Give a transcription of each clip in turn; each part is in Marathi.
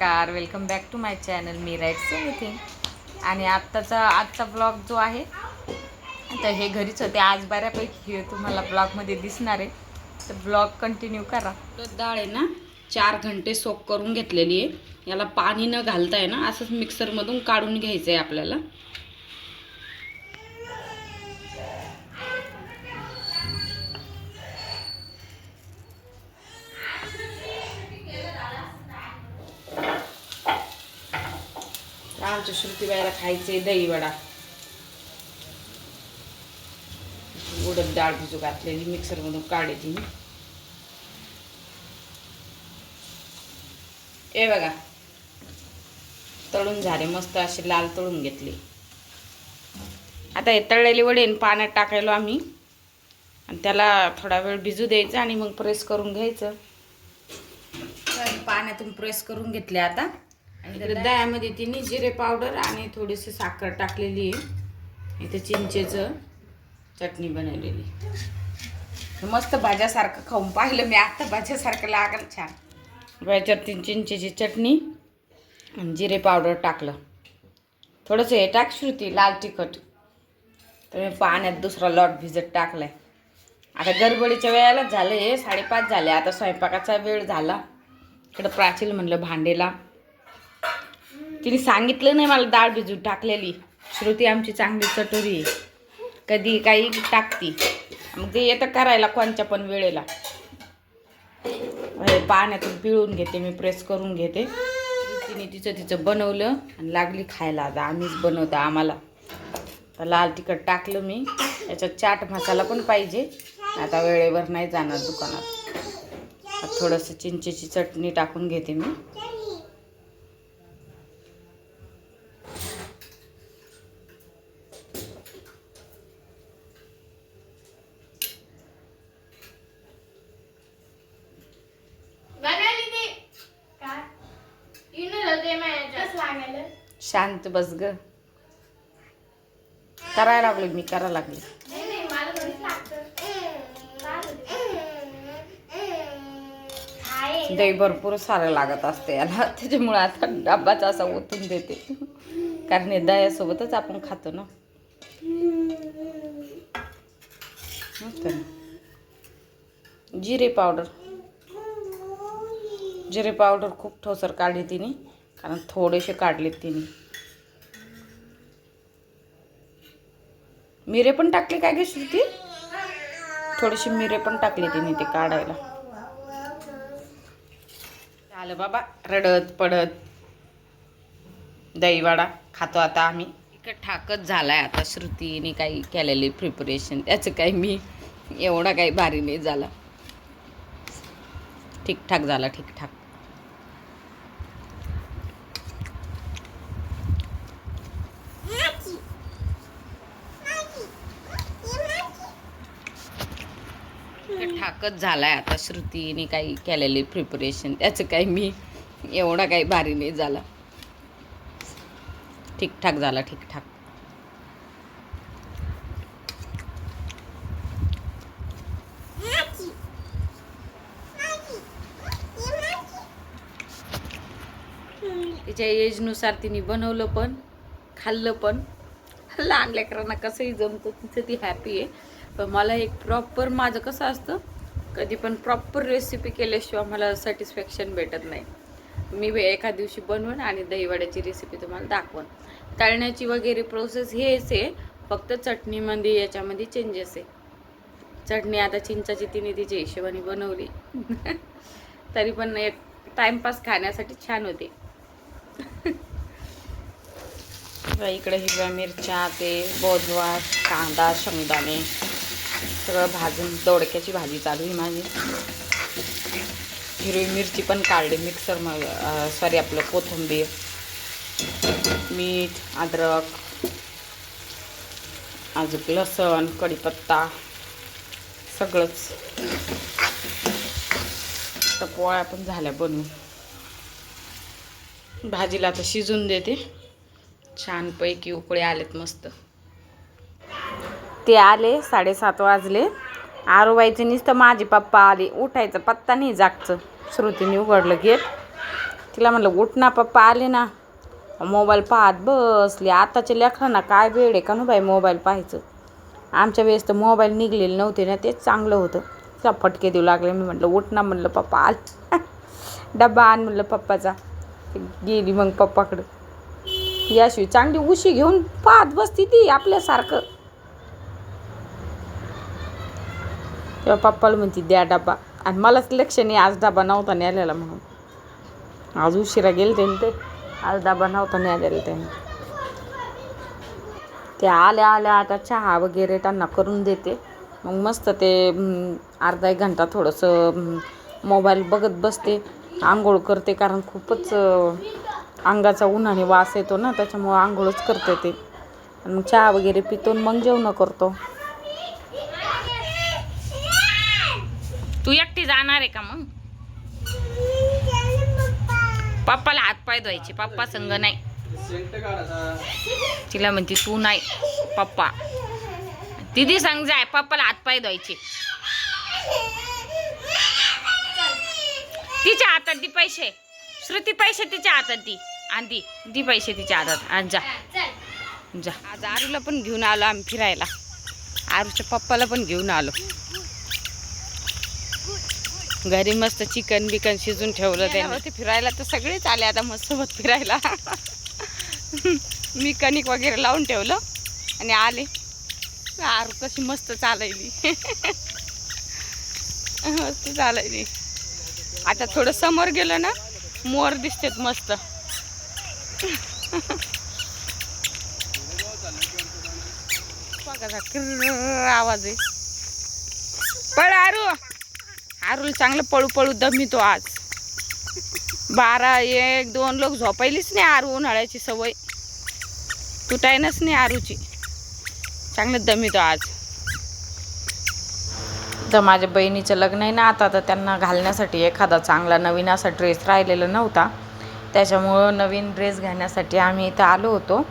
नमस्कार welcome back to my channel me writes anything आणि आत्ताचा आजचा ब्लॉग जो आहे तर हे घरीच होते. आज बऱ्यापैकी हे तुम्हाला ब्लॉगमध्ये दिसणार आहे. तर ब्लॉग कंटिन्यू करा. डाळ आहे ना चार घंटे सोक करून घेतलेली आहे. याला पाणी न घालता आहे ना असंच मिक्सरमधून काढून घ्यायचं आहे आपल्याला. आमच्या श्रुतीबाईला खायचे दही वडा उडद डाळ भिजू घातलेली मिक्सरमधून काढायची मी. ए बघा. तळून झाले मस्त असे लाल तळून घेतले. आता हे तळलेले वडे पाण्यात टाकायलो आम्ही. आणि त्याला थोडा वेळ भिजू द्यायचं आणि मग प्रेस करून घ्यायचं. पाण्यातून प्रेस करून घेतले आता. इकडे दह्यामध्ये तिने जिरे पावडर आणि थोडीशी साखर टाकलेली आहे. इथं चिंचेचं चटणी बनवलेली. मस्त भाज्यासारखं खाऊन पाहिलं मी. आता भाज्यासारखं लागलं छान. याच्यात ती चिंचेची चटणी आणि जिरे पावडर टाकलं. थोडंसं हे टाक श्रुती लाल तिखट. तर मी पाण्यात दुसरा लॉट भिजत टाकलाय. आता गडबडीच्या वेळेलाच झालं हे साडेपाच झाले. आता स्वयंपाकाचा वेळ झाला. इकडं प्राचील म्हणलं भांडेला. तिने सांगितलं नाही मला डाळ भिजून टाकलेली. श्रुती आमची चांगली चटोरी आहे. कधी काही टाकती. मग ते येतं करायला कोणच्या पण वेळेला. पाण्यातून पिळून घेते मी प्रेस करून घेते. तिने तिचं तिचं बनवलं आणि लागली खायला. आता आम्हीच बनवतो आम्हाला. तर लाल तिखट टाकलं मी. याच्यात चाट मसाला पण पाहिजे. आता वेळेवर नाही जाणार दुकानात. थोडंसं चिंचेची चटणी टाकून घेते मी बघायला ते काय येणार होते माझ्या सांगायला शांत बस ग. करायला लागलो मी करायला लागले? दही भरपूर सारं लागत असते याला. त्याच्यामुळे आता डब्बाचा असा ओतून देते. कारण हे दह्यासोबतच आपण खातो ना. जिरे पावडर. जिरे पावडर खूप ठोसर काढली तिने. कारण थोडेसे काढलेत तिने. मिरे पण टाकले काय गे श्रुती थोडेसे मिरे पण टाकले तिने ते काढायला. झालं बाबा रडत पडत. दहीवाडा खातो आता आम्ही. इकडं ठाकच झालाय आता श्रुतीने काही केलेली प्रिपरेशन त्याचं काही मी एवढा काही भारी नाही झाला. ठीकठाक झाला ठीकठाक. कच झाला आहे आता श्रुतीने काही केलेली प्रिपरेशन त्याचं काही मी एवढा काही भारी नाही झाला. ठीकठाक झाला ठीकठाक. तिच्या एजनुसार तिने बनवलं पण खाल्लं पण. लहान लेकरांना कसंही जमतं तिचं ती हॅपी आहे. पण मला एक प्रॉपर माझं कसं असतं कधी पण प्रॉपर रेसिपी केल्याशिवाय मला सॅटिस्फॅक्शन भेटत नाही. मी एका दिवशी बनवून आणि दहीवड्याची रेसिपी तुम्हाला दाखवून. तळण्याची वगैरे प्रोसेस हेच आहे फक्त चटणीमध्ये याच्यामध्ये चेंजेस आहे. चटणी आता चिंचाची तिने तिच्या हिशोबाने बनवली. तरी पण एक टाइमपास खाण्यासाठी छान होते. इकडे हिरव्या मिरच्या ते बोजवा कांदा शेंगदाणे. सगळं भाजून दोडक्याची भाजी चालू आहे माझी. हिरवी मिरची पण काढली मिक्सर सॉरी आपलं कोथिंबीर मीठ अद्रक अजून लसण कढीपत्ता सगळंच. तर पोळ्या पण झाल्या बनवून. भाजीला आता शिजून देते. छानपैकी उकळे आलेत मस्त. ते आले साडेसात वाजले. आरोबाईचे नुसतं माझे पप्पा आले. उठायचं पत्ता नाही जागचं. श्रुतीने उघडलं गेट. तिला म्हणलं उठ ना पप्पा आले ना. मोबाईल पाहत बसले. आताच्या लेकरांना काय वेळ आहे का नु बाई मोबाईल पाहायचं? आमच्या वेळेस तर मोबाईल निघलेले नव्हते ना तेच चांगलं होतं. तिला फटके देऊ लागले. मी म्हटलं उठ ना म्हणलं पप्पा आल. डब्बा आण म्हणलं पप्पाचा. गेली मग पप्पाकडं. याशिवाय चांगली उशी घेऊन पाहत बसती ती आपल्यासारखं. तेव्हा पप्पाला म्हणती द्या डबा आणि मलाच लक्ष नाही आज डबा नव्हता नेलेला म्हणून. आज उशिरा गेले त्यांनी ते. आज डबा नव्हता नेलेला त्याने. ते आल्या आल्या आता चहा वगैरे त्यांना करून देते. मग मस्त ते अर्धा एक घंटा थोडंसं मोबाईल बघत बसते. आंघोळ करते कारण खूपच अंगाचा उन्हाने वास येतो ना त्याच्यामुळं आंघोळच करते ते. आणि मग चहा वगैरे पितो मग जेवणं करतो. तू एकटी जाणार आहे का मग? पप्पाला हात पाय धुवायचे. पप्पा संग नाही. तिला म्हणते तू नाही पप्पा. दिदी संग जाय पप्पाला हात पाय धुवायचे. तिच्या हातात दी पैसे. श्रुती पैसे तिच्या हातात दी. आणि दी दी पैसे तिच्या हातात. आणि जा. जा. आज आरूला पण घेऊन आलो आम्ही फिरायला. आरूच्या पप्पाला पण घेऊन आलो. घरी मस्त चिकन बिकन शिजून ठेवलं त्याने. फिरायला तर सगळेच आले आता मस्त सोबत फिरायला. मी कणिक वगैरे लावून ठेवलं आणि आले. आरू कशी मस्त चालायली. मस्त चालायली. आता थोडं समोर गेलं ना मोर दिसतेत मस्त. बघा आवाज आहे. पळ आरू. आरुल चांगलं पळू पळू दमितो आज. बारा एक दोन लोक झोपायलीच नाही आरू उन्हाळ्याची सवय. तुटायनच नाही आरूची. चांगलं दमितो आज. तर माझ्या बहिणीचं लग्न आहे ना आता तर त्यांना घालण्यासाठी एखादा चांगला नवीन असा ड्रेस राहिलेला नव्हता. त्याच्यामुळं नवीन ड्रेस घेण्यासाठी आम्ही इथं आलो होतो.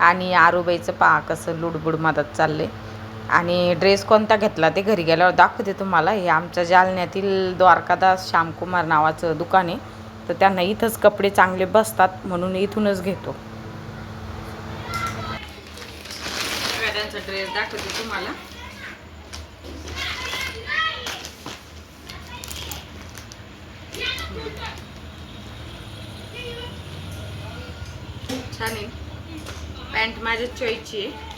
आणि आरूबाईचं पहा कसं लुडबुड मदत चालले आणि ड्रेस कोणता घेतला ते घरी गेल्यावर दाखवते तुम्हाला. हे आमच्या जालन्यातील द्वारकादास श्यामकुमार नावाचं दुकान आहे. तर त्यांना इथंच कपडे चांगले बसतात म्हणून इथूनच घेतो. त्यांचा ड्रेस दाखवते तुम्हाला. छान आहे. पॅन्ट माझ्या चॉईसची आहे.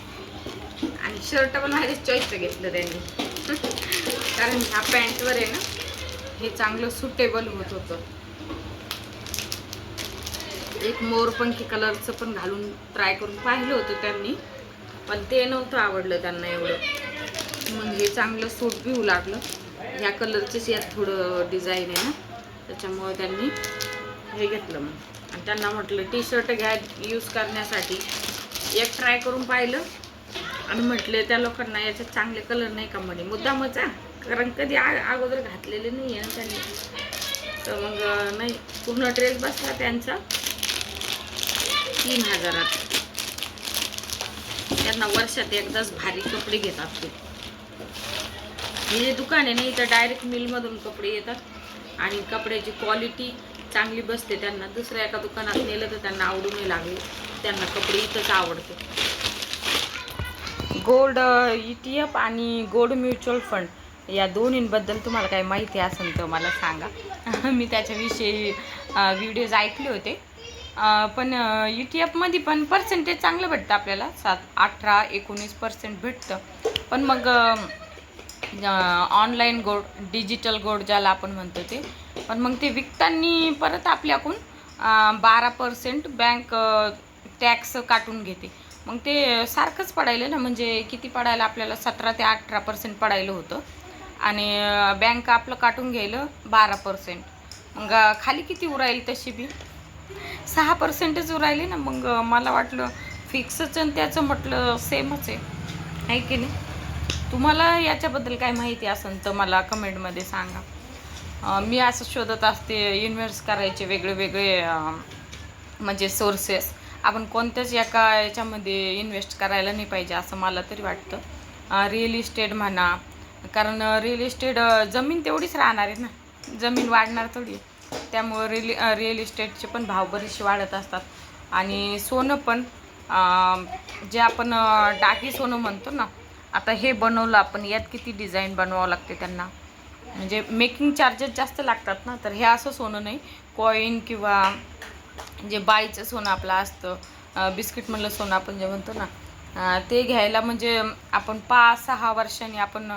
आणि शर्ट पण माझ्या चॉईसचं घेतलं त्यांनी. कारण ह्या पॅन्टवर आहे ना हे चांगलं सुटेबल होत होतं. एक मोरपंखी कलरचं पण घालून ट्राय करून पाहिलं होतं त्यांनी. पण ते नव्हतं आवडलं त्यांना एवढं. मग हे चांगलं सूट घेऊ लागलं ह्या कलरचेच यात थोडं डिझाईन आहे ना. त्याच्यामुळे त्यांनी हे घेतलं मग. आणि त्यांना म्हटलं टी शर्ट घ्या यूज करण्यासाठी. एक ट्राय करून पाहिलं. आणि म्हटले त्या लोकांना याच्यात चांगले कलर नाही का म्हणे? मुद्दामचा कारण कधी आ अगोदर घातलेले नाही आहे ना त्यांनी. तर मग नाही पूर्ण ड्रेस बसला त्यांचा. तीन हजारात. त्यांना वर्षात एकदाच भारी कपडे घेतात ते. हे जे दुकान आहे ना इथं डायरेक्ट मिलमधून कपडे येतात. आणि कपड्याची क्वालिटी चांगली बसते त्यांना. दुसऱ्या एका दुकानात नेलं तर त्यांना आवडू नाही लागले. त्यांना कपडे इथंच आवडते. गोल्ड ई टी एफ आणि गोल्ड म्युच्युअल फंड या दोन्हींबद्दल तुम्हाला काही माहिती असेल तर मला सांगा. मी त्याच्याविषयी व्हिडिओज ऐकले होते. पण ई टी एफमध्ये पण पर्सेंटेज चांगलं भेटतं आपल्याला. सात अठरा एकोणीस पर्सेंट भेटतं. पण मग ऑनलाईन गोल्ड डिजिटल गोल्ड ज्याला आपण म्हणतो ते पण मग ते विकताना परत आपल्याकडून बारा पर्सेंट बँक टॅक्स काटून घेते. मग ते सारखंच पडायलं ना म्हणजे किती पडायला आपल्याला सतरा ते अठरा पर्सेंट पडायलं होतं. आणि बँक आपलं काटून घ्यायलं बारा पर्सेंट मग खाली किती उराईल तशी बी? सहा पर्सेंटच उरायली ना मग मला वाटलं फिक्सच आणि त्याचं म्हटलं सेमच आहे. आहे की नाही? तुम्हाला याच्याबद्दल काय माहिती असेल तर मला कमेंटमध्ये सांगा. मी असं शोधत असते इन्व्हेस्ट करायचे वेगळे वेगळे म्हणजे सोर्सेस आपण कोणत्याच एका याच्यामध्ये इन्व्हेस्ट करायला नाही पाहिजे असं मला तरी वाटतं. रिअल इस्टेट म्हणा कारण रिअल इस्टेट जमीन तेवढीच राहणार आहे ना. जमीन वाढणार थोडी. त्यामुळं रिली रिअल इस्टेटचे पण भाव बरेचसे वाढत असतात. आणि सोनं पण जे आपण डाकी सोनं म्हणतो ना आता हे बनवलं आपण यात किती डिझाईन बनवावं लागते त्यांना. म्हणजे मेकिंग चार्जेस जास्त लागतात ना तर हे असं सोनं नाही. कॉईन किंवा जे बाईचं सोनं आपलं असतं बिस्किट बिस्किटमधलं सोनं आपण जे म्हणतो ना ते घ्यायला म्हणजे आपण पाच सहा वर्षांनी आपण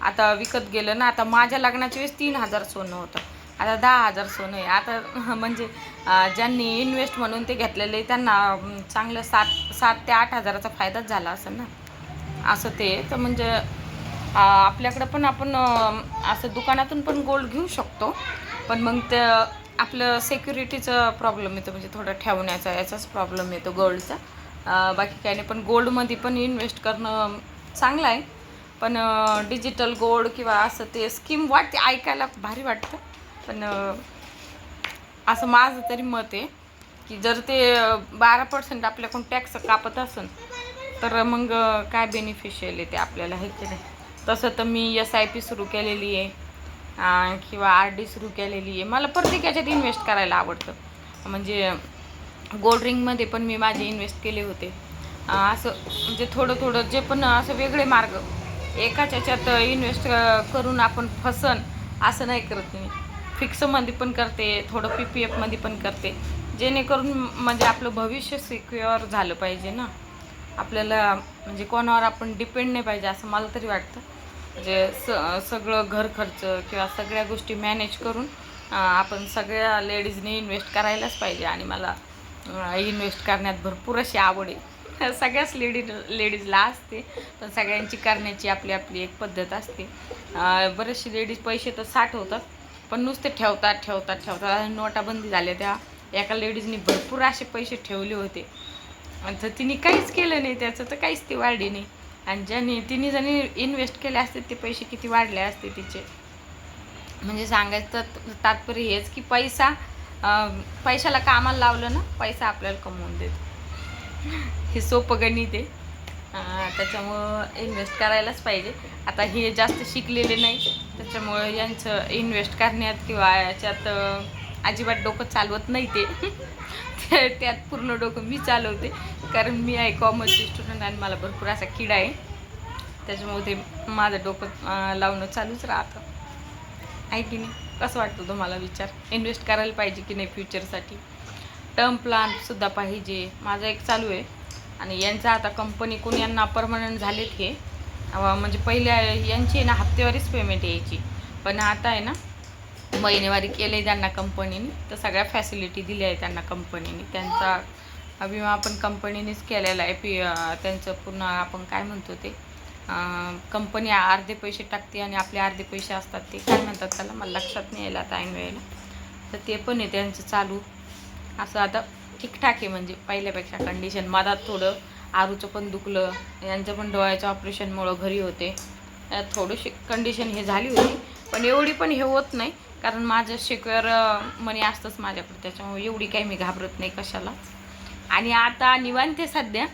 आता विकत गेलं ना आता माझ्या लग्नाच्या वेळेस तीन हजार सोनं होतं. आता दहा हजार सोनं आहे. आता म्हणजे ज्यांनी इन्व्हेस्ट म्हणून ते घेतलेले त्यांना चांगलं सात सात ते आठ हजाराचा फायदाच झाला असेल ना. असं ते तर म्हणजे आपल्याकडं पण आपण असं दुकानातून पण गोल्ड घेऊ शकतो. पण मग ते आपलं सेक्युरिटीचा प्रॉब्लेम येतो म्हणजे थोडं ठेवण्याचा याचाच प्रॉब्लेम येतो गोल्डचा बाकी काही नाही पण गोल्डमध्ये पण इन्व्हेस्ट करणं चांगलं आहे. पण डिजिटल गोल्ड किंवा असं ते स्कीम वाटते ऐकायला भारी वाटतं. पण असं माझं तरी मत आहे की जर ते बारा पर्सेंट आपल्याकडून टॅक्स कापत असेल तर मग काय बेनिफिशियल आहे ते आपल्याला हे की नाही? तसं तर मी एस आय पी सुरू केलेली आहे. किंवा आर डी सुरू केलेली आहे. मला प्रत्येक याच्यात इन्व्हेस्ट करायला आवडतं. म्हणजे गोल्ड रिंगमध्ये पण मी माझे इन्व्हेस्ट केले होते. असं म्हणजे थोडं थोडं जे पण असं वेगळे मार्ग एकाच याच्यात इन्व्हेस्ट करून आपण फसन असं नाही करत मी. फिक्समध्ये पण करते थोडं पी पी एफमध्ये पण करते. जेणेकरून म्हणजे आपलं भविष्य सिक्युअर झालं पाहिजे ना. आपल्याला म्हणजे कोणावर आपण डिपेंड नाही पाहिजे असं मला तरी वाटतं. म्हणजे स सगळं घर खर्च किंवा सगळ्या गोष्टी मॅनेज करून आपण सगळ्या लेडीजनी इन्व्हेस्ट करायलाच पाहिजे. आणि मला इन्व्हेस्ट करण्यात भरपूर अशी आवड आहे. सगळ्याच लेडी लेडीजला असते पण सगळ्यांची करण्याची आपली आपली एक पद्धत असते. बरेचसे लेडीज पैसे तर साठवतात पण नुसते ठेवतात ठेवतात ठेवतात. आणि नोटाबंदी झाल्या त्या एका लेडीजनी भरपूर असे पैसे ठेवले होते. आणि तर तिने काहीच केलं नाही त्याचं तर काहीच ती वाढली नाही. आणि ज्यांनी तिने जणी इन्व्हेस्ट केले असते ते पैसे किती वाढले असते तिचे. म्हणजे सांगायचं तर तात्पर्य हेच की पैसा पैशाला कामाला लावलं ना पैसा आपल्याला कमवून देतो. हे सोपं गणित आहे. त्याच्यामुळं इन्व्हेस्ट करायलाच पाहिजे. आता हे जास्त शिकलेले नाही त्याच्यामुळं यांचं इन्व्हेस्ट करण्यात किंवा याच्यात अजिबात डोकं चालवत नाही ते. त्यात पूर्ण डोकं मी चालवते. कारण मी आहे कॉमर्सची स्टुडंट आणि मला भरपूर असा किडा आहे. त्याच्यामुळे ते माझं डोकं लावणं चालूच राहतं. आहे की नाही? कसं वाटतं तुम्हाला विचार? इन्व्हेस्ट करायला पाहिजे की नाही फ्युचरसाठी टर्म प्लॅनसुद्धा पाहिजे. माझं एक चालू आहे. आणि यांचा आता कंपनी कोण यांना परमनंट झालेत हे. म्हणजे पहिल्या यांची आहे ना हप्तेवारीच पेमेंट यायची. पण आता आहे ना महिनेवारी केले त्यांना कंपनीने. तर सगळ्या फॅसिलिटी दिल्या आहे त्यांना कंपनीने. त्यांचा विमा आपण कंपनीनेच केलेला आहे. पी त्यांचं पूर्ण आपण काय म्हणतो ते कंपनी अर्धे पैसे टाकते आणि आपले अर्धे पैसे असतात ते. काय म्हणतात त्याला? मला लक्षात नाही यायला आता ऐन वेळेला. तर ते पण आहे त्यांचं चालू. असं आता ठीकठाक आहे म्हणजे पहिल्यापेक्षा कंडिशन मधात थोडं आरूचं पण दुखलं. यांचं पण डोळ्याच्या ऑपरेशनमुळं घरी होते. थोडीशी कंडिशन हे झाली होती. पण एवढी पण हे होत नाही. कारण माझं शिक्युअर मनी असतंच माझ्याकडे. त्याच्यामुळे एवढी काही मी घाबरत नाही कशाला. आणि आता निवांत आहे सध्या.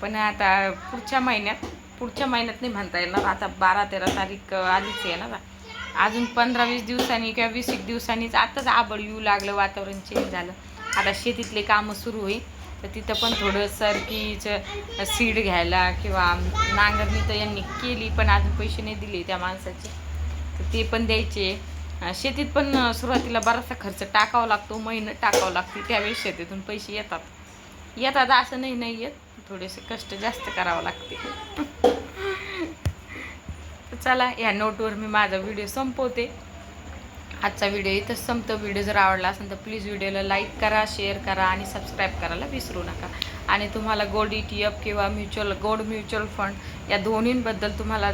पण आता पुढच्या महिन्यात पुढच्या महिन्यात नाही म्हणता येणार. आता बारा तेरा तारीख आधीच आलीच आहे ना अजून पंधरा वीस दिवसांनी किंवा वीस एक दिवसांनीच आताच आबळ येऊ लागलं वातावरण चेंज झालं. आता शेतीतले कामं सुरू होईल. तर तिथं पण थोडं सरकीचं सीड घ्यायला किंवा नांगरणी तर यांनी केली पण अजून पैसे नाही दिले त्या माणसाचे. तर ते पण द्यायचे. शेतीत पण सुरुवातीला बराचसा खर्च टाकावा लागतो महिनं टाकावं लागते. त्यावेळेस शेतीतून पैसे येतात. येतात असं नाही नाही येत. थोडेसे कष्ट जास्त करावं लागते. चला या नोटवर मी माझा व्हिडिओ संपवते. आजचा व्हिडिओ इथंच संपतो. व्हिडिओ जर आवडला असेल तर प्लीज व्हिडिओला लाईक करा शेअर करा आणि सबस्क्राईब करायला विसरू नका. आणि तुम्हाला गोल्ड ई टी एफ किंवा म्युच्युअल गोल्ड म्युच्युअल फंड या दोन्हींबद्दल तुम्हाला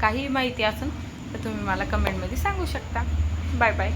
काही माहिती असेल तर तुम्ही मला कमेंटमध्ये सांगू शकता. Bye bye.